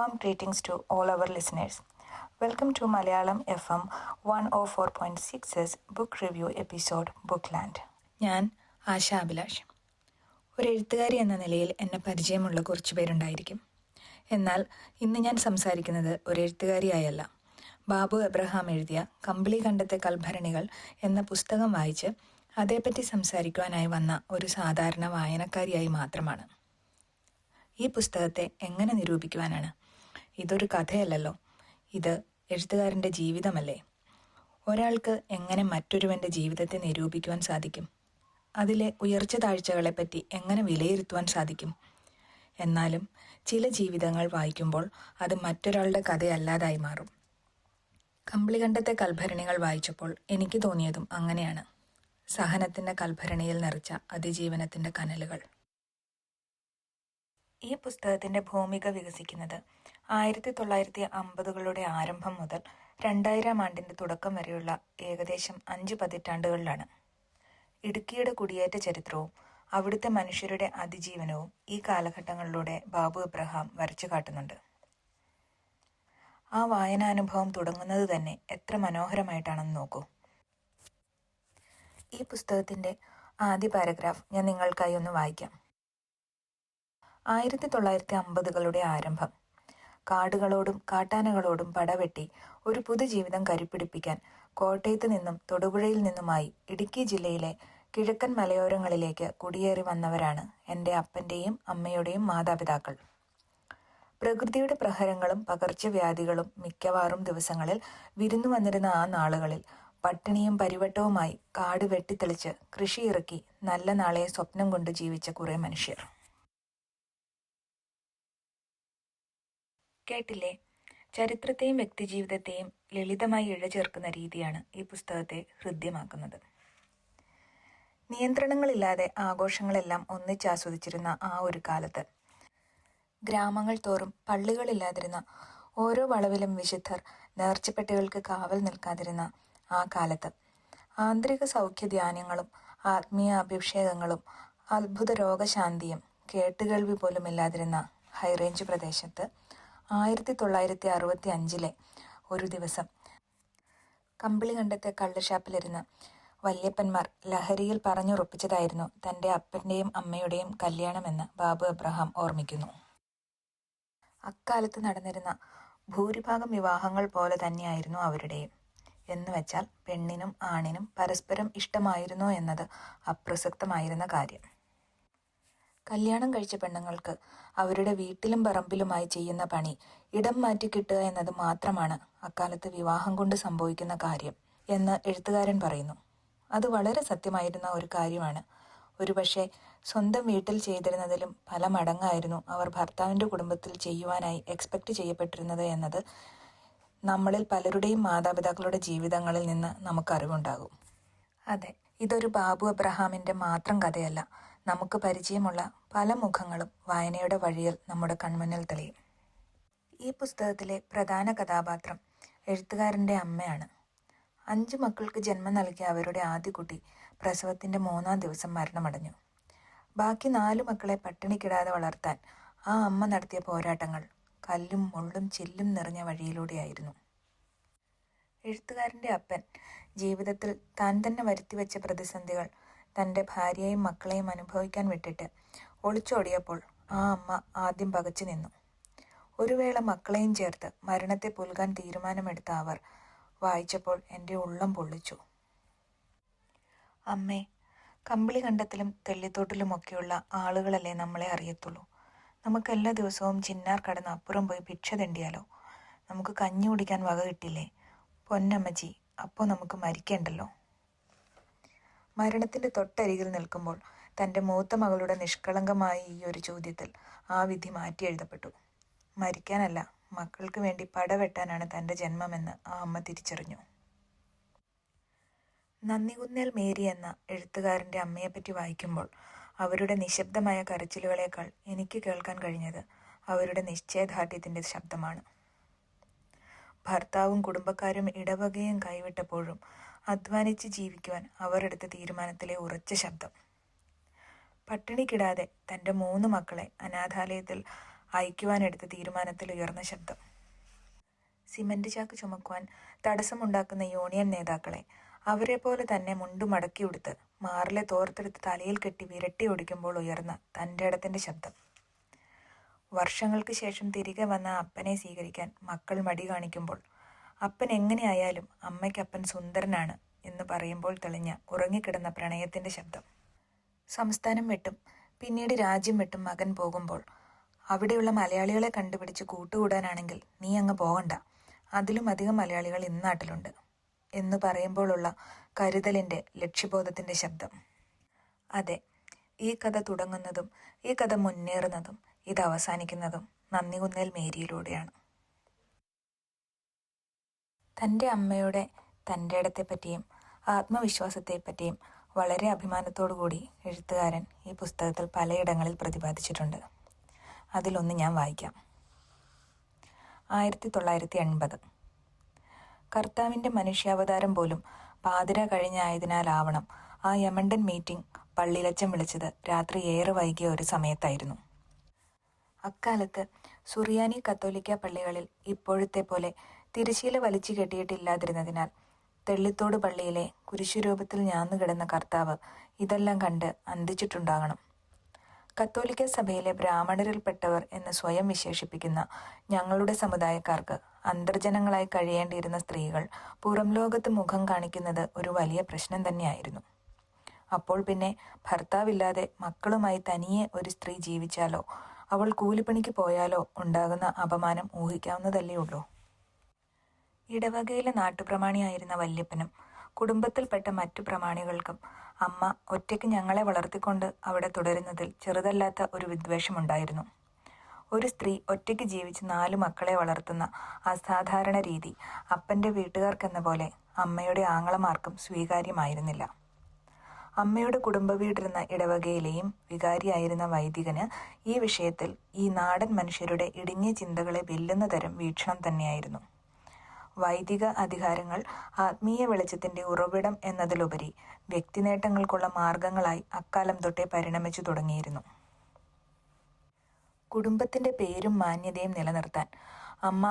warm greetings to all our listeners. Welcome to Malayalam FM 104.6's book review episode Bookland. ഞാൻ ആശ അഭിലാഷ്. ഒരു എഴുത്തുകാരി എന്ന നിലയിൽ എന്നെ പരിചയമുള്ള കുറച്ച് പേരുണ്ടായിരിക്കും. എന്നാൽ ഇന്ന് ഞാൻ സംസാരിക്കുന്നത് ഒരു എഴുത്തുകാരിയായല്ല. ബാബു എബ്രഹാം എഴുതിയ കമ്പിളി കണ്ടത്തെ കൽഭരണികൾ എന്ന പുസ്തകം വായിച്ച് അതേപ്പറ്റി സംസാരിക്കുവാനായി വന്ന ഒരു സാധാരണ വായനക്കാരിയായി മാത്രമാണ്. ഈ പുസ്തകത്തെ എങ്ങനെ നിരൂപിക്കുവാനാണ്? ഇതൊരു കഥയല്ലല്ലോ. ഇത് എഴുത്തുകാരന്റെ ജീവിതമല്ലേ? ഒരാൾക്ക് എങ്ങനെ മറ്റൊരുവന്റെ ജീവിതത്തെ നിരൂപിക്കുവാൻ സാധിക്കും? അതിലെ ഉയർച്ച താഴ്ചകളെപ്പറ്റി എങ്ങനെ വിലയിരുത്തുവാൻ സാധിക്കും? എന്നാലും ചില ജീവിതങ്ങൾ വായിക്കുമ്പോൾ അത് മറ്റൊരാളുടെ കഥയല്ലാതായി മാറും. കമ്പിളികണ്ഠത്തെ കൽഭരണികൾ വായിച്ചപ്പോൾ എനിക്ക് തോന്നിയതും അങ്ങനെയാണ്. സഹനത്തിന്റെ കൽഭരണിയിൽ നിറച്ച അതിജീവനത്തിന്റെ കനലുകൾ. ഈ പുസ്തകത്തിന്റെ ഭൂമിക വികസിക്കുന്നത് ആയിരത്തി തൊള്ളായിരത്തി അമ്പതുകളുടെ ആരംഭം മുതൽ രണ്ടായിരം ആണ്ടിന്റെ തുടക്കം വരെയുള്ള ഏകദേശം അഞ്ച് പതിറ്റാണ്ടുകളിലാണ്. ഇടുക്കിയുടെ കുടിയേറ്റ ചരിത്രവും അവിടുത്തെ മനുഷ്യരുടെ അതിജീവനവും ഈ കാലഘട്ടങ്ങളിലൂടെ ബാബു എബ്രഹാം വരച്ചു കാട്ടുന്നുണ്ട്. ആ വായനാനുഭവം തുടങ്ങുന്നത് തന്നെ എത്ര മനോഹരമായിട്ടാണെന്ന് നോക്കൂ. ഈ പുസ്തകത്തിന്റെ ആദ്യ പാരഗ്രാഫ് ഞാൻ നിങ്ങൾക്കായി ഒന്ന് വായിക്കാം. ആയിരത്തി തൊള്ളായിരത്തി അമ്പതുകളുടെ ആരംഭം. കാടുകളോടും കാട്ടാനകളോടും പടവെട്ടി ഒരു പുതുജീവിതം കരുപ്പിടിപ്പിക്കാൻ കോട്ടയത്ത് നിന്നും തൊടുപുഴയിൽ നിന്നുമായി ഇടുക്കി ജില്ലയിലെ കിഴക്കൻ മലയോരങ്ങളിലേക്ക് കുടിയേറി വന്നവരാണ് എന്റെ അപ്പന്റെയും അമ്മയുടെയും മാതാപിതാക്കൾ. പ്രകൃതിയുടെ പ്രഹരങ്ങളും പകർച്ചവ്യാധികളും മിക്കവാറും ദിവസങ്ങളിൽ വിരുന്നു വന്നിരുന്ന ആ നാളുകളിൽ പട്ടിണിയും പരിവട്ടവുമായി കാട് വെട്ടിത്തെളിച്ച് കൃഷിയിറക്കി നല്ല നാളെ സ്വപ്നം കൊണ്ട് ജീവിച്ച കുറേ മനുഷ്യർ. കേട്ടില്ലേ? ചരിത്രത്തെയും വ്യക്തിജീവിതത്തെയും ലളിതമായി ഇഴചേർക്കുന്ന രീതിയാണ് ഈ പുസ്തകത്തെ ഹൃദ്യമാക്കുന്നത്. നിയന്ത്രണങ്ങളില്ലാതെ ആഘോഷങ്ങളെല്ലാം ഒന്നിച്ചാസ്വദിച്ചിരുന്ന ആ ഒരു കാലത്ത് ഗ്രാമങ്ങൾ തോറും പള്ളികളില്ലാതിരുന്ന ഓരോ വളവിലും വിശുദ്ധർ നേർച്ചപ്പെട്ടികൾക്ക് കാവൽ നിൽക്കാതിരുന്ന ആ കാലത്ത് ആന്തരിക സൗഖ്യ ധ്യാനങ്ങളും ആത്മീയ അഭിഷേകങ്ങളും അത്ഭുത രോഗശാന്തിയും കേട്ടുകേൾവി പോലും ഇല്ലാതിരുന്ന ഹൈറേഞ്ച് പ്രദേശത്ത് ആയിരത്തി തൊള്ളായിരത്തി അറുപത്തി അഞ്ചിലെ ഒരു ദിവസം. കമ്പിളി കണ്ടത്തെ കള്ളുഷാപ്പിലിരുന്ന് വല്യപ്പന്മാർ ലഹരിയിൽ പറഞ്ഞുറപ്പിച്ചതായിരുന്നു തന്റെ അപ്പന്റെയും അമ്മയുടെയും കല്യാണമെന്ന് ബാബു അബ്രഹാം ഓർമ്മിക്കുന്നു. അക്കാലത്ത് നടന്നിരുന്ന ഭൂരിഭാഗം വിവാഹങ്ങൾ പോലെ തന്നെയായിരുന്നു അവരുടെയും എന്ന് വെച്ചാൽ പെണ്ണിനും ആണിനും പരസ്പരം ഇഷ്ടമായിരുന്നോ എന്നത് അപ്രസക്തമായിരുന്ന കാര്യം. കല്യാണം കഴിച്ച പെണ്ണുങ്ങൾക്ക് അവരുടെ വീട്ടിലും പറമ്പിലുമായി ചെയ്യുന്ന പണി ഇടം മാറ്റി കിട്ടുക എന്നത് മാത്രമാണ് അക്കാലത്ത് വിവാഹം കൊണ്ട് സംഭവിക്കുന്ന കാര്യം എന്ന് എഴുത്തുകാരൻ പറയുന്നു. അത് വളരെ സത്യമായിരുന്ന ഒരു കാര്യമാണ്. ഒരുപക്ഷെ സ്വന്തം വീട്ടിൽ ചെയ്തിരുന്നതിലും പല മടങ്ങായിരുന്നു അവർ ഭർത്താവിന്റെ കുടുംബത്തിൽ ചെയ്യുവാനായി എക്സ്പെക്റ്റ് ചെയ്യപ്പെട്ടിരുന്നത് എന്നത് നമ്മളിൽ പലരുടെയും മാതാപിതാക്കളുടെ ജീവിതങ്ങളിൽ നിന്ന് നമുക്ക് അറിവുണ്ടാകും അതെ ഇതൊരു ബാബു അബ്രഹാമിന്റെ മാത്രം കഥയല്ല. നമുക്ക് പരിചയമുള്ള പല മുഖങ്ങളും വായനയുടെ വഴിയിൽ നമ്മുടെ കൺമുന്നിൽ തെളിയും. ഈ പുസ്തകത്തിലെ പ്രധാന കഥാപാത്രം എഴുത്തുകാരന്റെ അമ്മയാണ്. അഞ്ച് മക്കൾക്ക് ജന്മം നൽകിയ അവരുടെ ആദ്യ കുട്ടി പ്രസവത്തിന്റെ മൂന്നാം ദിവസം മരണമടഞ്ഞു. ബാക്കി നാല് മക്കളെ പട്ടിണിക്കിടാതെ വളർത്താൻ ആ അമ്മ നടത്തിയ പോരാട്ടങ്ങൾ കല്ലും മുള്ളും ചില്ലും നിറഞ്ഞ വഴിയിലൂടെയായിരുന്നു. എഴുത്തുകാരന്റെ അപ്പൻ ജീവിതത്തിൽ താൻ തന്നെ വരുത്തിവെച്ച പ്രതിസന്ധികൾ തന്റെ ഭാര്യയെയും മക്കളെയും അനുഭവിക്കാൻ വിട്ടിട്ട് ഒളിച്ചോടിയപ്പോൾ ആ അമ്മ ആദ്യം പകച്ചു നിന്നു. ഒരു വേള മക്കളെയും ചേർത്ത് മരണത്തെ പുൽകാൻ തീരുമാനമെടുത്ത അവർ വായിച്ചപ്പോൾ എന്റെ ഉള്ളം പൊള്ളിച്ചു. അമ്മേ കമ്പിളി കണ്ടത്തിലും തെള്ളിത്തോട്ടിലുമൊക്കെയുള്ള ആളുകളല്ലേ നമ്മളെ അറിയത്തുള്ളൂ? നമുക്ക് എല്ലാ ദിവസവും ചിന്നാർ കടന്ന് അപ്പുറം പോയി ഭിക്ഷ തെണ്ടിയാലോ? നമുക്ക് കഞ്ഞി കുടിക്കാൻ വക കിട്ടില്ലേ? പൊന്നമ്മജി അപ്പോൾ നമുക്ക് മരിക്കേണ്ടല്ലോ? മരണത്തിന്റെ തൊട്ടരികിൽ നിൽക്കുമ്പോൾ തന്റെ മൂത്ത മകളുടെ നിഷ്കളങ്കമായ ഈ ഒരു ചോദ്യത്തിൽ ആ വിധി മാറ്റി എഴുതപ്പെട്ടു. മരിക്കാനല്ല മക്കൾക്ക് വേണ്ടി പടവെട്ടാനാണ് തന്റെ ജന്മമെന്ന് ആ അമ്മ തിരിച്ചറിഞ്ഞു. നന്ദികുന്നേൽ മേരി എന്ന എഴുത്തുകാരന്റെ അമ്മയെപ്പറ്റി വായിക്കുമ്പോൾ അവരുടെ നിശബ്ദമായ കരച്ചിലുകളേക്കാൾ എനിക്ക് കേൾക്കാൻ കഴിഞ്ഞത് അവരുടെ നിശ്ചയദാർഢ്യത്തിന്റെ ശബ്ദമാണ്. ഭർത്താവും കുടുംബക്കാരും ഇടവകയും കൈവിട്ടപ്പോഴും അധ്വാനിച്ച് ജീവിക്കുവാൻ അവർ തീരുമാനത്തിലെ ഉറച്ച ശബ്ദം. പട്ടിണിക്കിടാതെ തന്റെ മൂന്ന് മക്കളെ അനാഥാലയത്തിൽ അയക്കുവാനെടുത്ത തീരുമാനത്തിൽ ഉയർന്ന ശബ്ദം. സിമന്റ് ചാക്ക് ചുമക്കുവാൻ തടസ്സമുണ്ടാക്കുന്ന യൂണിയൻ നേതാക്കളെ അവരെ പോലെ തന്നെ മുണ്ടു മടക്കിയെടുത്ത് മാറിലെ തോർത്തെടുത്ത് തലയിൽ കെട്ടി വിരട്ടി ഓടിക്കുമ്പോൾ ഉയർന്ന തന്റെ ഇടത്തിന്റെ ശബ്ദം. വർഷങ്ങൾക്ക് ശേഷം തിരികെ വന്ന അപ്പനെ സ്വീകരിക്കാൻ മക്കൾ മടി കാണിക്കുമ്പോൾ അപ്പൻ എങ്ങനെയായാലും അമ്മയ്ക്കപ്പൻ സുന്ദരനാണ് എന്ന് പറയുമ്പോൾ തെളിഞ്ഞ ഉറങ്ങിക്കിടന്ന പ്രണയത്തിന്റെ ശബ്ദം. സംസ്ഥാനം വിട്ടും. പിന്നീട് രാജ്യം വിട്ടും മകൻ പോകുമ്പോൾ. അവിടെയുള്ള മലയാളികളെ കണ്ടുപിടിച്ച് കൂട്ടുകൂടാനാണെങ്കിൽ നീ അങ്ങ് പോകണ്ട. അതിലും അധികം മലയാളികൾ ഇന്നാട്ടിലുണ്ട് എന്ന് പറയുമ്പോഴുള്ള കരുതലിന്റെ ലക്ഷ്യബോധത്തിന്റെ ശബ്ദം. അതെ ഈ കഥ തുടങ്ങുന്നതും ഈ കഥ മുന്നേറുന്നതും ഇത് അവസാനിക്കുന്നതും നന്ദി കുന്നേൽ മേരിയിലൂടെയാണ്. തന്റെ അമ്മയുടെ തന്റെ ഇടത്തെപ്പറ്റിയും ആത്മവിശ്വാസത്തെപ്പറ്റിയും വളരെ അഭിമാനത്തോടു കൂടി എഴുത്തുകാരൻ ഈ പുസ്തകത്തിൽ പലയിടങ്ങളിൽ പ്രതിപാദിച്ചിട്ടുണ്ട്. അതിലൊന്ന് ഞാൻ വായിക്കാം. ആയിരത്തി തൊള്ളായിരത്തി എൺപത് കർത്താവിന്റെ മനുഷ്യാവതാരം പോലും പാതിര കഴിഞ്ഞായതിനാലാവണം ആ യമണ്ടൻ മീറ്റിംഗ് പള്ളിയിലച്ചൻ വിളിച്ചത് രാത്രി ഏറെ വൈകിയ ഒരു സമയത്തായിരുന്നു. അക്കാലത്ത് സുറിയാനി കത്തോലിക്ക പള്ളികളിൽ ഇപ്പോഴത്തെ പോലെ തിരശീല വലിച്ചു കെട്ടിയിട്ടില്ലാതിരുന്നതിനാൽ തെള്ളിത്തോട് പള്ളിയിലെ കുരിശുരൂപത്തിൽ ഞാന്നുകിടന്ന കർത്താവ് ഇതെല്ലാം കണ്ട് അന്തിച്ചിട്ടുണ്ടാകണം. കത്തോലിക്ക സഭയിലെ ബ്രാഹ്മണരിൽപ്പെട്ടവർ എന്ന് സ്വയം വിശേഷിപ്പിക്കുന്ന ഞങ്ങളുടെ സമുദായക്കാർക്ക് അന്തർജനങ്ങളായി കഴിയേണ്ടിയിരുന്ന സ്ത്രീകൾ പുറം ലോകത്ത് മുഖം കാണിക്കുന്നത് ഒരു വലിയ പ്രശ്നം തന്നെയായിരുന്നു. അപ്പോൾ പിന്നെ ഭർത്താവില്ലാതെ മക്കളുമായി തനിയെ ഒരു സ്ത്രീ ജീവിച്ചാലോ അവൾ കൂലിപ്പണിക്ക് പോയാലോ ഉണ്ടാകുന്ന അപമാനം ഊഹിക്കാവുന്നതല്ലേ ഉള്ളൂ. ഇടവകയിലെ നാട്ടുപ്രമാണിയായിരുന്ന വല്യപ്പനും കുടുംബത്തിൽപ്പെട്ട മറ്റു പ്രമാണികൾക്കും അമ്മ ഒറ്റയ്ക്ക് ഞങ്ങളെ വളർത്തിക്കൊണ്ട് അവിടെ തുടരുന്നതിൽ ചെറുതല്ലാത്ത ഒരു വിദ്വേഷമുണ്ടായിരുന്നു. ഒരു സ്ത്രീ ഒറ്റയ്ക്ക് ജീവിച്ച് നാലു മക്കളെ വളർത്തുന്ന അസാധാരണ രീതി അപ്പന്റെ വീട്ടുകാർക്കെന്ന പോലെ അമ്മയുടെ ആങ്ങളമാർക്കും സ്വീകാര്യമായിരുന്നില്ല. അമ്മയുടെ കുടുംബ വീടിരുന്ന ഇടവകയിലെയും വികാരിയായിരുന്ന വൈദികന് ഈ വിഷയത്തിൽ ഈ നാടൻ മനുഷ്യരുടെ ഇടുങ്ങിയ ചിന്തകളെ വെല്ലുന്ന തരം വീക്ഷണം തന്നെയായിരുന്നു. വൈദിക അധികാരങ്ങൾ ആത്മീയ വെളിച്ചത്തിന്റെ ഉറവിടം എന്നതിലുപരി വ്യക്തിനേട്ടങ്ങൾക്കുള്ള മാർഗങ്ങളായി അക്കാലം തൊട്ടേ പരിണമിച്ചു തുടങ്ങിയിരുന്നു. കുടുംബത്തിന്റെ പേരും മാന്യതയും നിലനിർത്താൻ അമ്മ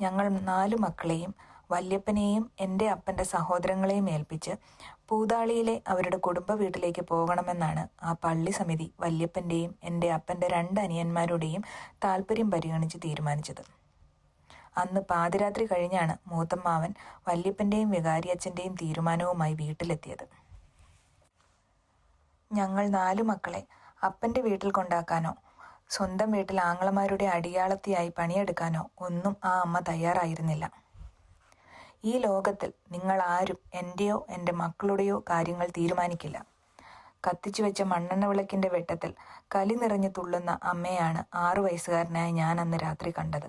ഞങ്ങൾ നാലു മക്കളെയും വല്യപ്പനെയും എന്റെ അപ്പന്റെ സഹോദരങ്ങളെയും ഏൽപ്പിച്ച് പൂതാളിയിലെ അവരുടെ കുടുംബ വീട്ടിലേക്ക് പോകണമെന്നാണ് ആ പള്ളി സമിതി വല്യപ്പന്റെയും എന്റെ അപ്പന്റെ രണ്ട് അനിയന്മാരുടെയും താല്പര്യം പരിഗണിച്ച് തീരുമാനിച്ചത്. അന്ന് പാതിരാത്രി കഴിഞ്ഞാണ് മൂത്തമ്മാവൻ വല്യപ്പന്റെയും വികാരിയച്ഛന്റെയും തീരുമാനവുമായി വീട്ടിലെത്തിയത്. ഞങ്ങൾ നാലു മക്കളെ അപ്പന്റെ വീട്ടിൽ കൊണ്ടാക്കാനോ സ്വന്തം വീട്ടിൽ ആങ്ങളമാരുടെ അടിയാളത്തിയായി പണിയെടുക്കാനോ ഒന്നും ആ അമ്മ തയ്യാറായിരുന്നില്ല. ഈ ലോകത്തിൽ നിങ്ങൾ ആരും എന്റെയോ എന്റെ മക്കളുടെയോ കാര്യങ്ങൾ തീരുമാനിക്കില്ല. കത്തിച്ചു വെച്ച മണ്ണെണ്ണ വിളക്കിന്റെ വെട്ടത്തിൽ കലി നിറഞ്ഞു തുള്ളുന്ന അമ്മയാണ് ആറു വയസ്സുകാരനായ ഞാൻ അന്ന് രാത്രി കണ്ടത്.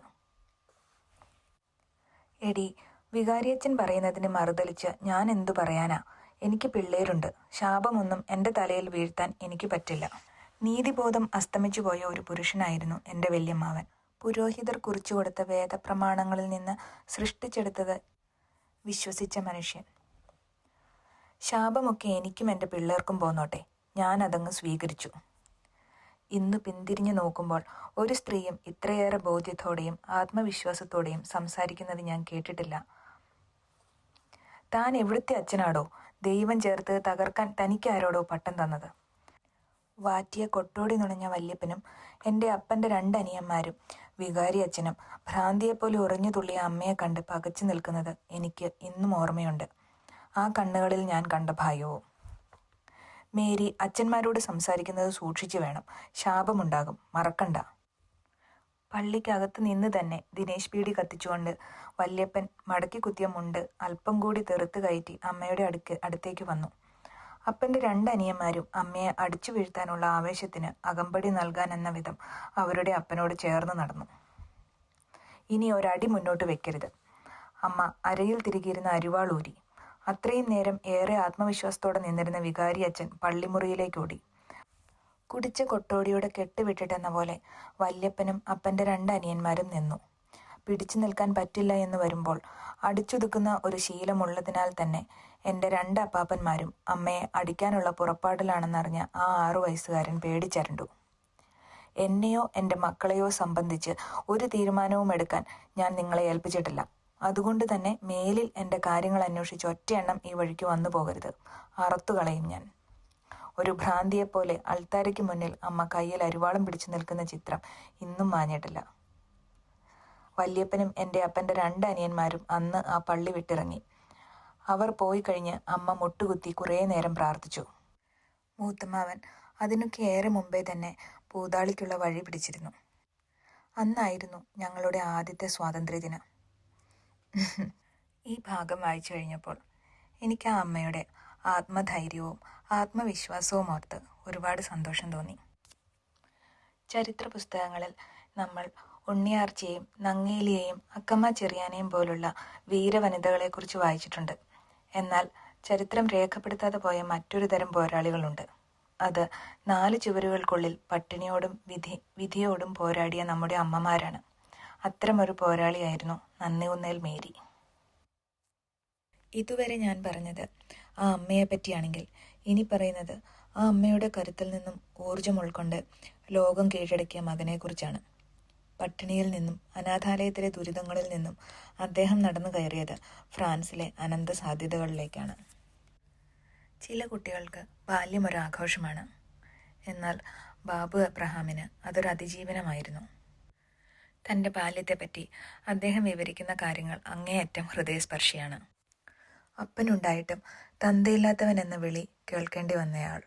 എടി വികാരിയച്ഛൻ പറയുന്നതിന് മറുതലിച്ച് ഞാൻ എന്തു പറയാനാ? എനിക്ക് പിള്ളേരുണ്ട്. ശാപമൊന്നും എന്റെ തലയിൽ വീഴ്ത്താൻ എനിക്ക് പറ്റില്ല. നീതിബോധം അസ്തമിച്ചു പോയ ഒരു പുരുഷനായിരുന്നു എന്റെ വല്യമ്മാവൻ. പുരോഹിതർ കുറിച്ചു കൊടുത്ത വേദപ്രമാണങ്ങളിൽ നിന്ന് സൃഷ്ടിച്ചെടുത്തത് വിശ്വസിച്ച മനുഷ്യൻ. ശാപമൊക്കെ എനിക്കും എന്റെ പിള്ളേർക്കും പോന്നോട്ടെ. ഞാൻ അതങ്ങ് സ്വീകരിച്ചു. ഇന്ന് പിന്തിരിഞ്ഞു നോക്കുമ്പോൾ ഒരു സ്ത്രീയും ഇത്രയേറെ ബോധ്യത്തോടെയും ആത്മവിശ്വാസത്തോടെയും സംസാരിക്കുന്നത് ഞാൻ കേട്ടിട്ടില്ല. താൻ എവിടുത്തെ അച്ഛനാടോ? ദൈവം ചേർത്ത് തകർക്കാൻ തനിക്കാരോടോ പട്ടം തന്നത്? വാറ്റിയ കൊട്ടോടി നുണഞ്ഞ വല്യപ്പനും എന്റെ അപ്പന്റെ രണ്ടനിയന്മാരും വികാരി അച്ഛനും ഭ്രാന്തിയെപ്പോലെ ഉറഞ്ഞു തുള്ളിയ അമ്മയെ കണ്ട് പകച്ചു നിൽക്കുന്നത് എനിക്ക് ഇന്നും ഓർമ്മയുണ്ട്. ആ കണ്ണുകളിൽ ഞാൻ കണ്ട ഭയവും മേരി അച്ഛന്മാരോട് സംസാരിക്കുന്നത് സൂക്ഷിച്ചു വേണം. ശാപമുണ്ടാകും. മറക്കണ്ട. പള്ളിക്കകത്ത് നിന്ന് തന്നെ ദിനേശ് പീടി കത്തിച്ചുകൊണ്ട് വല്യപ്പൻ മടക്കി കുത്തിയ മുണ്ട് അല്പം കൂടി തെറുത്ത് കയറ്റി അമ്മയുടെ അടുക്ക് അടുത്തേക്ക് വന്നു. അപ്പന്റെ രണ്ട് അനിയന്മാരും അമ്മയെ അടിച്ചു വീഴ്ത്താനുള്ള ആവേശത്തിന് അകമ്പടി നൽകാൻ എന്ന വിധം അവരുടെ അപ്പനോട് ചേർന്ന് നടന്നു. ഇനി ഒരടി മുന്നോട്ട് വെക്കരുത്. അമ്മ അരയിൽ തിരികിയിരുന്ന അരിവാളൂരി അത്രയും നേരം ഏറെ ആത്മവിശ്വാസത്തോടെ നിന്നിരുന്ന വികാരി അച്ഛൻ പള്ളിമുറിയിലേക്ക് ഓടി. കുടിച്ച കൊട്ടോടിയോടെ കെട്ടുവിട്ടിട്ടെന്ന പോലെ വല്യപ്പനും അപ്പന്റെ രണ്ട് അനിയന്മാരും നിന്നു. പിടിച്ചു നിൽക്കാൻ പറ്റില്ല എന്ന് വരുമ്പോൾ അടിച്ചൊതുക്കുന്ന ഒരു ശീലമുള്ളതിനാൽ തന്നെ എന്റെ രണ്ട് അപ്പാപ്പന്മാരും അമ്മയെ അടിക്കാനുള്ള പുറപ്പാടിലാണെന്നറിഞ്ഞ ആ ആറു വയസ്സുകാരൻ പേടിച്ചരണ്ടു. എന്നെയോ എന്റെ മക്കളെയോ സംബന്ധിച്ച് ഒരു തീരുമാനവും എടുക്കാൻ ഞാൻ നിങ്ങളെ ഏൽപ്പിച്ചിട്ടില്ല. അതുകൊണ്ട് തന്നെ മേലിൽ എന്റെ കാര്യങ്ങൾ അന്വേഷിച്ച് ഒറ്റയെണ്ണം ഈ വഴിക്ക് വന്നു പോകരുത്. അറത്തു കളയും ഞാൻ. ഒരു ഭ്രാന്തിയെപ്പോലെ അൾത്താരയ്ക്ക് മുന്നിൽ അമ്മ കയ്യിൽ അരിവാളം പിടിച്ചു നിൽക്കുന്ന ചിത്രം ഇന്നും മാഞ്ഞിട്ടില്ല. വല്യപ്പനും എന്റെ അപ്പന്റെ രണ്ട് അനിയന്മാരും അന്ന് ആ പള്ളി വിട്ടിറങ്ങി. അവർ പോയി കഴിഞ്ഞ് അമ്മ മുട്ടുകുത്തി കുറേ നേരം പ്രാർത്ഥിച്ചു. മൂത്തമ്മാവൻ അതിനൊക്കെ ഏറെ മുമ്പേ തന്നെ പൂതാളിക്കുള്ള വഴി പിടിച്ചിരുന്നു. അന്നായിരുന്നു ഞങ്ങളുടെ ആദ്യത്തെ സ്വാതന്ത്ര്യദിനം. ഈ ഭാഗം വായിച്ചു കഴിഞ്ഞപ്പോൾ എനിക്ക് ആ അമ്മയുടെ ആത്മധൈര്യവും ആത്മവിശ്വാസവും ഓർത്ത് ഒരുപാട് സന്തോഷം തോന്നി. ചരിത്ര പുസ്തകങ്ങളിൽ നമ്മൾ ഉണ്ണിയാർച്ചയെയും നങ്ങേലിയെയും അക്കമ്മ ചെറിയാനെയും പോലുള്ള വീരവനിതകളെക്കുറിച്ച് വായിച്ചിട്ടുണ്ട്. എന്നാൽ ചരിത്രം രേഖപ്പെടുത്താതെ പോയ മറ്റൊരു തരം പോരാളികളുണ്ട്. അത് നാല് ചുവരുകൾക്കുള്ളിൽ പട്ടിണിയോടും വിധി വിധിയോടും പോരാടിയ നമ്മുടെ അമ്മമാരാണ്. അത്തരമൊരു പോരാളിയായിരുന്നു നന്ദികുന്നേൽ മേരി. ഇതുവരെ ഞാൻ പറഞ്ഞത് ആ അമ്മയെ പറ്റിയാണെങ്കിൽ. ഇനി പറയുന്നത് ആ അമ്മയുടെ കരുത്തിൽ നിന്നും ഊർജം ഉൾക്കൊണ്ട് ലോകം കീഴടക്കിയ മകനെക്കുറിച്ചാണ്. പട്ടിണിയിൽ നിന്നും അനാഥാലയത്തിലെ ദുരിതങ്ങളിൽ നിന്നും അദ്ദേഹം നടന്നു കയറിയത് ഫ്രാൻസിലെ അനന്ത സാധ്യതകളിലേക്കാണ്. ചില കുട്ടികൾക്ക് ബാല്യം ഒരു എന്നാൽ ബാബു അബ്രഹാമിന് അതൊരു അതിജീവനമായിരുന്നു. തന്റെ ബാല്യത്തെപ്പറ്റി അദ്ദേഹം വിവരിക്കുന്ന കാര്യങ്ങൾ അങ്ങേയറ്റം ഹൃദയസ്പർശിയാണ്. അപ്പനുണ്ടായിട്ടും തന്തയില്ലാത്തവൻ എന്ന വിളി കേൾക്കേണ്ടി വന്നയാൾ.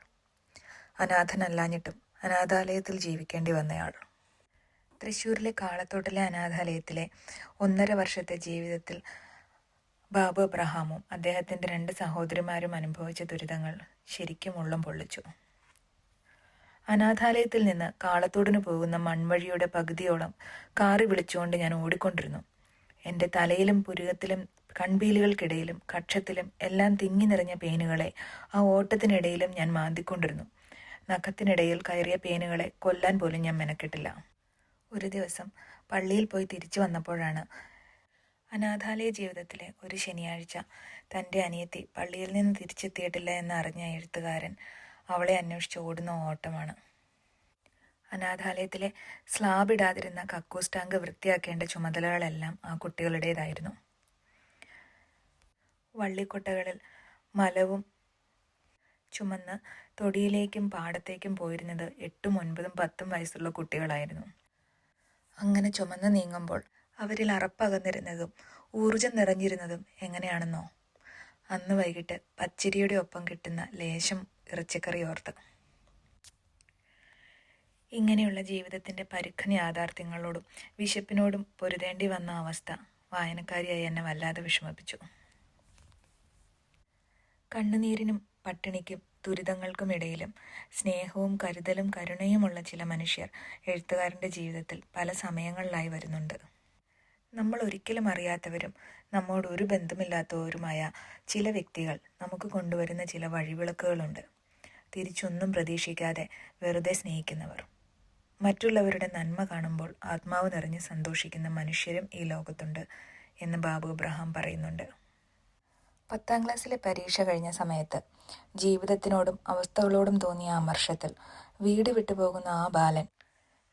അനാഥനല്ലാഞ്ഞിട്ടും അനാഥാലയത്തിൽ ജീവിക്കേണ്ടി വന്നയാൾ. തൃശ്ശൂരിലെ കാളത്തോട്ടിലെ അനാഥാലയത്തിലെ ഒന്നര വർഷത്തെ ജീവിതത്തിൽ ബാബു അബ്രഹാമും അദ്ദേഹത്തിന്റെ രണ്ട് സഹോദരിമാരും അനുഭവിച്ച ദുരിതങ്ങൾ ശരിക്കും ഉള്ളം പൊള്ളിച്ചു. അനാഥാലയത്തിൽ നിന്ന് കാളത്തോടിന് പോകുന്ന മൺവഴിയുടെ പകുതിയോളം കാറി വിളിച്ചുകൊണ്ട് ഞാൻ ഓടിക്കൊണ്ടിരുന്നു. എന്റെ തലയിലും പുരുകത്തിലും കൺപീലുകൾക്കിടയിലും കക്ഷത്തിലും എല്ലാം തിങ്ങി നിറഞ്ഞ പേനുകളെ ആ ഓട്ടത്തിനിടയിലും ഞാൻ മാന്തിക്കൊണ്ടിരുന്നു. നഖത്തിനിടയിൽ കയറിയ പേനുകളെ കൊല്ലാൻ പോലും ഞാൻ മെനക്കെട്ടില്ല. ഒരു ദിവസം പള്ളിയിൽ പോയി തിരിച്ചു വന്നപ്പോഴാണ് അനാഥാലയ ജീവിതത്തിലെ ഒരു ശനിയാഴ്ച തന്റെ അനിയത്തി പള്ളിയിൽ നിന്ന് തിരിച്ചെത്തിയിട്ടില്ല എന്ന് അറിഞ്ഞ എഴുത്തുകാരൻ അവളെ അന്വേഷിച്ച് ഓടുന്ന ഓട്ടമാണ്. അനാഥാലയത്തിലെ സ്ലാബ് ഇടാതിരുന്ന കക്കൂസ് ടാങ്ക് വൃത്തിയാക്കേണ്ട ചുമതലകളെല്ലാം ആ കുട്ടികളുടേതായിരുന്നു. വള്ളിക്കൊട്ടകളിൽ മലവും ചുമന്ന് തൊടിയിലേക്കും പാടത്തേക്കും പോയിരുന്നത് എട്ടും ഒൻപതും പത്തും വയസ്സുള്ള കുട്ടികളായിരുന്നു. അങ്ങനെ ചുമന്ന് നീങ്ങുമ്പോൾ അവരിൽ അറപ്പകന്നിരുന്നതും ഊർജം നിറഞ്ഞിരുന്നതും എങ്ങനെയാണെന്നോ? അന്ന് വൈകിട്ട് പച്ചരിയുടെ ഒപ്പം കിട്ടുന്ന ലേശം ഇറച്ചിക്കറി ഓർത്ത്. ഇങ്ങനെയുള്ള ജീവിതത്തിന്റെ പരുക്കൻ യാഥാർത്ഥ്യങ്ങളോടും വിശപ്പിനോടും പൊരുതേണ്ടി വന്ന അവസ്ഥ വായനക്കാരിയായി എന്നെ വല്ലാതെ വിഷമിപ്പിച്ചു. കണ്ണുനീരിനും പട്ടിണിക്കും ദുരിതങ്ങൾക്കും ഇടയിലും സ്നേഹവും കരുതലും കരുണയുമുള്ള ചില മനുഷ്യർ എഴുത്തുകാരന്റെ ജീവിതത്തിൽ പല സമയങ്ങളിലായി വരുന്നുണ്ട്. നമ്മൾ ഒരിക്കലും അറിയാത്തവരും നമ്മോട് ഒരു ബന്ധമില്ലാത്തവരുമായ ചില വ്യക്തികൾ നമുക്ക് കൊണ്ടുവരുന്ന ചില വഴിവിളക്കുകളുണ്ട്. തിരിച്ചൊന്നും പ്രതീക്ഷിക്കാതെ വെറുതെ സ്നേഹിക്കുന്നവർ. മറ്റുള്ളവരുടെ നന്മ കാണുമ്പോൾ ആത്മാവ് നിറഞ്ഞ് സന്തോഷിക്കുന്ന മനുഷ്യരും ഈ ലോകത്തുണ്ട് എന്ന് ബാബു അബ്രഹാം പറയുന്നുണ്ട്. പത്താം ക്ലാസ്സിലെ പരീക്ഷ കഴിഞ്ഞ സമയത്ത് ജീവിതത്തിനോടും അവസ്ഥകളോടും തോന്നിയ അമർഷത്തിൽ വീട് വിട്ടുപോകുന്ന ആ ബാലൻ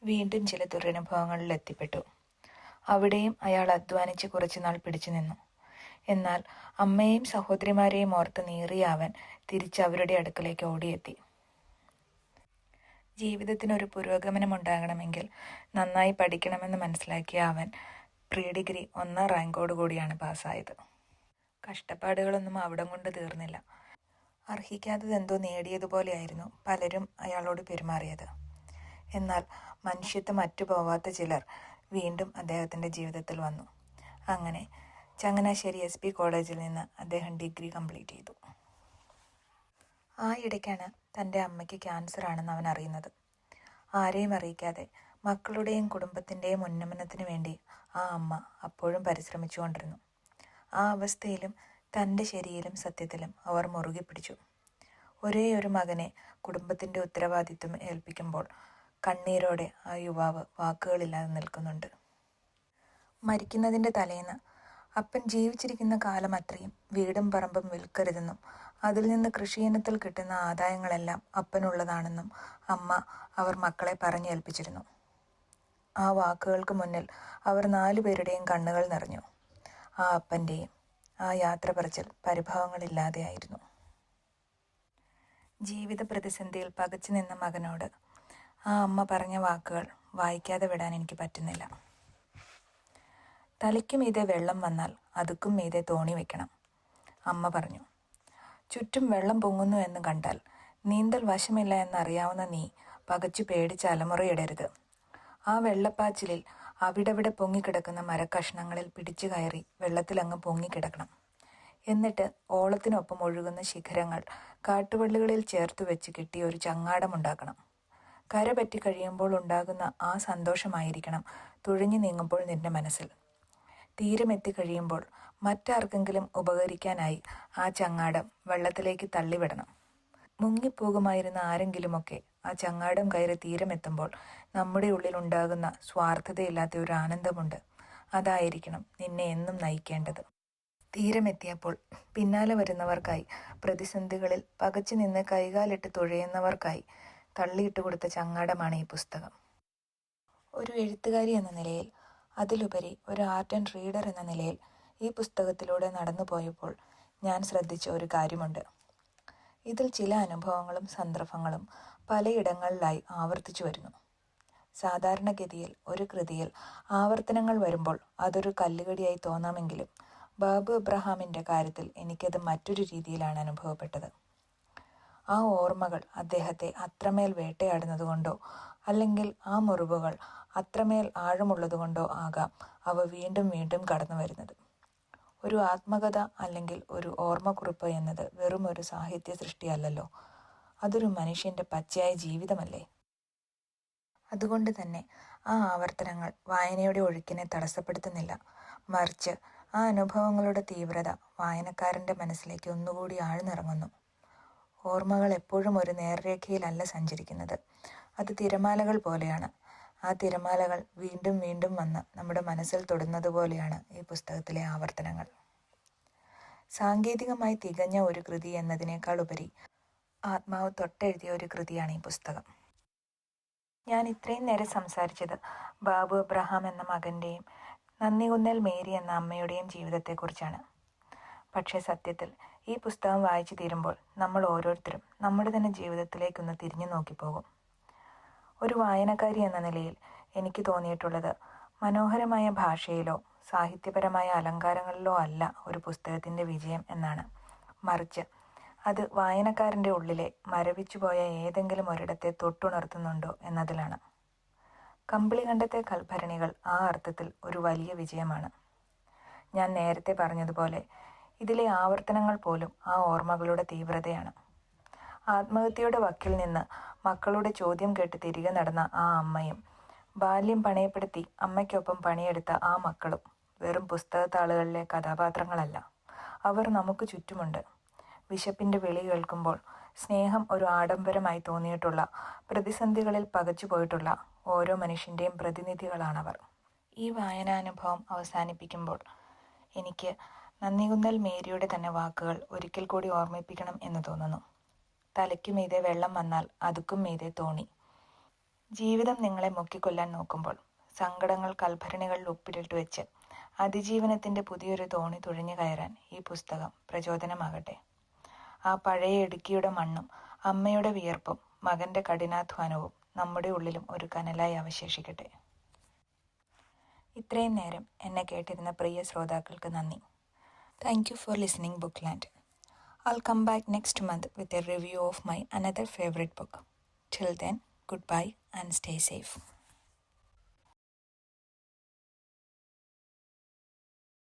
വീണ്ടും ചില ദുരനുഭവങ്ങളിൽ എത്തിപ്പെട്ടു. അവിടെയും അയാൾ അധ്വാനിച്ച് കുറച്ചുനാൾ പിടിച്ചു നിന്നു എന്നാൽ അമ്മയെയും സഹോദരിമാരെയും ഓർത്ത് നീറിയ അവൻ തിരിച്ച് അവരുടെ അടുക്കലേക്ക് ഓടിയെത്തി. ജീവിതത്തിനൊരു പുരോഗമനം ഉണ്ടാകണമെങ്കിൽ നന്നായി പഠിക്കണമെന്ന് മനസ്സിലാക്കിയ അവൻ പ്രീ ഡിഗ്രി ഒന്നാം റാങ്കോട് കൂടിയാണ് പാസ്സായത്. കഷ്ടപ്പാടുകളൊന്നും അവിടം കൊണ്ട് തീർന്നില്ല. അർഹിക്കാത്തതെന്തോ നേടിയതുപോലെയായിരുന്നു പലരും അയാളോട് പെരുമാറിയത്. എന്നാൽ മനുഷ്യത്വം മറ്റുപോവാത്ത ചിലർ വീണ്ടും അദ്ദേഹത്തിന്റെ ജീവിതത്തിൽ വന്നു. അങ്ങനെ ചങ്ങനാശ്ശേരി എസ് പി കോളേജിൽ നിന്ന് അദ്ദേഹം ഡിഗ്രി കംപ്ലീറ്റ് ചെയ്തു. ആ ഇടയ്ക്കാണ് തന്റെ അമ്മയ്ക്ക് ക്യാൻസർ ആണെന്ന് അവൻ അറിയുന്നത്. ആരെയും അറിയിക്കാതെ മക്കളുടെയും കുടുംബത്തിന്റെയും ഉന്നമനത്തിന് വേണ്ടി ആ അമ്മ അപ്പോഴും പരിശ്രമിച്ചുകൊണ്ടിരുന്നു. ആ അവസ്ഥയിലും തന്റെ ശരിയിലും സത്യത്തിലും അവർ മുറുകെ പിടിച്ചു. ഒരേ ഒരു മകനെ കുടുംബത്തിന്റെ ഉത്തരവാദിത്വം ഏൽപ്പിക്കുമ്പോൾ കണ്ണീരോടെ ആ യുവാവ് വാക്കുകളില്ലാതെ നിൽക്കുന്നുണ്ട്. മരിക്കുന്നതിന്റെ തലേന്ന് അപ്പൻ ജീവിച്ചിരിക്കുന്ന കാലം അത്രയും. വീടും പറമ്പും വിൽക്കരുതെന്നും അതിൽ നിന്ന് കൃഷിയിനത്തിൽ കിട്ടുന്ന ആദായങ്ങളെല്ലാം അപ്പനുള്ളതാണെന്നും അമ്മ അവർ മക്കളെ പറഞ്ഞേൽപ്പിച്ചിരുന്നു. ആ വാക്കുകൾക്ക് മുന്നിൽ അവർ നാലുപേരുടെയും കണ്ണുകൾ നിറഞ്ഞു. ആ അപ്പന്റെയും ആ യാത്ര പറച്ചിൽ പരിഭവങ്ങളില്ലാതെയായിരുന്നു. ജീവിത പ്രതിസന്ധിയിൽ പകച്ചു നിന്ന മകനോട് ആ അമ്മ പറഞ്ഞ വാക്കുകൾ വായിക്കാതെ വിടാൻ എനിക്ക് പറ്റുന്നില്ല. തലയ്ക്ക് മീതെ വെള്ളം വന്നാൽ അതുക്കും മീതെ തോണി വെക്കണം. അമ്മ പറഞ്ഞു. ചുറ്റും വെള്ളം പൊങ്ങുന്നു എന്ന് കണ്ടാൽ നീന്തൽ വശമില്ല എന്നറിയാവുന്ന നീ പകച്ചു പേടിച്ച് അലമുറയിടരുത്. ആ വെള്ളപ്പാച്ചിലിൽ അവിടവിടെ പൊങ്ങിക്കിടക്കുന്ന മരക്കഷ്ണങ്ങളിൽ പിടിച്ചു കയറി വെള്ളത്തിലങ്ങ് പൊങ്ങിക്കിടക്കണം. എന്നിട്ട് ഓളത്തിനൊപ്പം ഒഴുകുന്ന ശിഖരങ്ങൾ കാട്ടുവള്ളികളിൽ ചേർത്ത് വെച്ച് കിട്ടിയ ഒരു ചങ്ങാടമുണ്ടാക്കണം കര പറ്റി കഴിയുമ്പോൾ ഉണ്ടാകുന്ന ആ സന്തോഷമായിരിക്കണം തുഴഞ്ഞു നീങ്ങുമ്പോൾ നിന്റെ മനസ്സിൽ. തീരമെത്തി കഴിയുമ്പോൾ മറ്റാർക്കെങ്കിലും ഉപകരിക്കാനായി ആ ചങ്ങാടം വെള്ളത്തിലേക്ക് തള്ളിവിടണം. മുങ്ങിപ്പോകുമായിരുന്ന ആരെങ്കിലുമൊക്കെ ആ ചങ്ങാടം കയറി തീരമെത്തുമ്പോൾ നമ്മുടെ ഉള്ളിൽ ഉണ്ടാകുന്ന സ്വാർത്ഥതയില്ലാത്ത ഒരു ആനന്ദമുണ്ട്. അതായിരിക്കണം നിന്നെ എന്നും നയിക്കേണ്ടത്. തീരമെത്തിയപ്പോൾ പിന്നാലെ വരുന്നവർക്കായി പ്രതിസന്ധികളിൽ പകച്ചു നിന്ന് കൈകാലിട്ട് തുഴയുന്നവർക്കായി തള്ളിയിട്ട് കൊടുത്ത ചങ്ങാടമാണ് ഈ പുസ്തകം. ഒരു എഴുത്തുകാരി എന്ന നിലയിൽ അതിലുപരി ഒരു ആർട്ട് ആൻഡ് റീഡർ എന്ന നിലയിൽ ഈ പുസ്തകത്തിലൂടെ നടന്നു പോയപ്പോൾ ഞാൻ ശ്രദ്ധിച്ച ഒരു കാര്യമുണ്ട്. ഇതിൽ ചില അനുഭവങ്ങളും സന്ദർഭങ്ങളും പലയിടങ്ങളിലായി ആവർത്തിച്ചു വരുന്നു. സാധാരണഗതിയിൽ ഒരു കൃതിയിൽ ആവർത്തനങ്ങൾ വരുമ്പോൾ അതൊരു കല്ലുകടിയായി തോന്നാമെങ്കിലും ബാബു അബ്രഹാമിന്റെ കാര്യത്തിൽ എനിക്കത് മറ്റൊരു രീതിയിലാണ് അനുഭവപ്പെട്ടത്. ആ ഓർമ്മകൾ അദ്ദേഹത്തെ അത്രമേൽ വേട്ടയാടുന്നതുകൊണ്ടോ അല്ലെങ്കിൽ ആ മുറിവുകൾ അത്രമേൽ ആഴമുള്ളതുകൊണ്ടോ ആകാം അവ വീണ്ടും വീണ്ടും കടന്നു വരുന്നത്. ഒരു ആത്മകഥ അല്ലെങ്കിൽ ഒരു ഓർമ്മക്കുറിപ്പ് എന്നത് വെറും ഒരു സാഹിത്യ സൃഷ്ടിയല്ലല്ലോ. അതൊരു മനുഷ്യന്റെ പച്ചയായ ജീവിതമല്ലേ? അതുകൊണ്ട് തന്നെ ആ ആവർത്തനങ്ങൾ വായനയുടെ ഒഴുക്കിനെ തടസ്സപ്പെടുത്തുന്നില്ല. മറിച്ച് ആ അനുഭവങ്ങളുടെ തീവ്രത വായനക്കാരന്റെ മനസ്സിലേക്ക് ഒന്നുകൂടി ആഴ്ന്നിറങ്ങുന്നു. ഓർമ്മകൾ എപ്പോഴും ഒരു നേർരേഖയിലല്ല സഞ്ചരിക്കുന്നത്. അത് തിരമാലകൾ പോലെയാണ്. ആ തിരമാലകൾ വീണ്ടും വീണ്ടും വന്ന് നമ്മുടെ മനസ്സിൽ തൊടുന്നതുപോലെയാണ് ഈ പുസ്തകത്തിലെ ആവർത്തനങ്ങൾ. സാങ്കേതികമായി തികഞ്ഞ ഒരു കൃതി എന്നതിനേക്കാൾ ഉപരി ആത്മാവ് തൊട്ടെഴുതിയ ഒരു കൃതിയാണ് ഈ പുസ്തകം. ഞാൻ ഇത്രയും നേരം സംസാരിച്ചത് ബാബു അബ്രഹാം എന്ന മകന്റെയും നന്ദികുന്നൽ മേരി എന്ന അമ്മയുടെയും ജീവിതത്തെക്കുറിച്ചാണ്. പക്ഷേ സത്യത്തിൽ ഈ പുസ്തകം വായിച്ചു തീരുമ്പോൾ നമ്മൾ ഓരോരുത്തരും നമ്മുടെ തന്നെ ജീവിതത്തിലേക്കൊന്ന് തിരിഞ്ഞു നോക്കിപ്പോകും. ഒരു വായനക്കാരി എന്ന നിലയിൽ എനിക്ക് തോന്നിയിട്ടുള്ളത്. മനോഹരമായ ഭാഷയിലോ സാഹിത്യപരമായ അലങ്കാരങ്ങളിലോ അല്ല ഒരു പുസ്തകത്തിന്റെ വിജയം എന്നാണ്. മറിച്ച് അത് വായനക്കാരന്റെ ഉള്ളിലെ മരവിച്ചുപോയ ഏതെങ്കിലും ഒരിടത്തെ തൊട്ടുണർത്തുന്നുണ്ടോ എന്നതിലാണ്. കമ്പിളി കണ്ടത്തെ കൽഭരണികൾ ആ അർത്ഥത്തിൽ ഒരു വലിയ വിജയമാണ്. ഞാൻ നേരത്തെ പറഞ്ഞതുപോലെ ഇതിലെ ആവർത്തനങ്ങൾ പോലും ആ ഓർമ്മകളുടെ തീവ്രതയാണ്. ആത്മഹത്യയുടെ വക്കിൽ നിന്ന് മക്കളുടെ ചോദ്യം കേട്ട് തിരികെ നടന്ന ആ അമ്മയും ബാല്യം പണയപ്പെടുത്തി അമ്മയ്ക്കൊപ്പം പണിയെടുത്ത ആ മക്കളും വെറും പുസ്തകത്താളുകളിലെ കഥാപാത്രങ്ങളല്ല. അവർ നമുക്ക് ചുറ്റുമുണ്ട്. വിശപ്പിന്റെ വിളി കേൾക്കുമ്പോൾ സ്നേഹം ഒരു ആഡംബരമായി തോന്നിയിട്ടുള്ള പ്രതിസന്ധികളിൽ പകച്ചുപോയിട്ടുള്ള ഓരോ മനുഷ്യന്റെയും പ്രതിനിധികളാണവർ. ഈ വായനാനുഭവം അവസാനിപ്പിക്കുമ്പോൾ എനിക്ക് നന്ദികുന്നൽ മേരിയുടെ തന്നെ വാക്കുകൾ ഒരിക്കൽ കൂടി ഓർമ്മിപ്പിക്കണം എന്ന് തോന്നുന്നു. തലയ്ക്കു മീതെ വെള്ളം വന്നാൽ അതുക്കും മീതെ തോണി. ജീവിതം നിങ്ങളെ മുക്കിക്കൊല്ലാൻ നോക്കുമ്പോൾ സങ്കടങ്ങൾ കൽഭരണികളിൽ ഒപ്പിട്ടിട്ട് വെച്ച് അതിജീവനത്തിന്റെ പുതിയൊരു തോണി തുഴഞ്ഞു കയറാൻ ഈ പുസ്തകം പ്രചോദനമാകട്ടെ. ആ പഴയ ഇടുക്കിയുടെ മണ്ണും അമ്മയുടെ വിയർപ്പും മകന്റെ കഠിനാധ്വാനവും നമ്മുടെ ഉള്ളിലും ഒരു കനലായി അവശേഷിക്കട്ടെ. ഇത്രയും നേരം എന്നെ കേട്ടിരുന്ന പ്രിയ ശ്രോതാക്കൾക്ക് നന്ദി. Thank you for book Bookland I'll come back next month with a review of my another favorite book. Till then, goodbye and stay safe.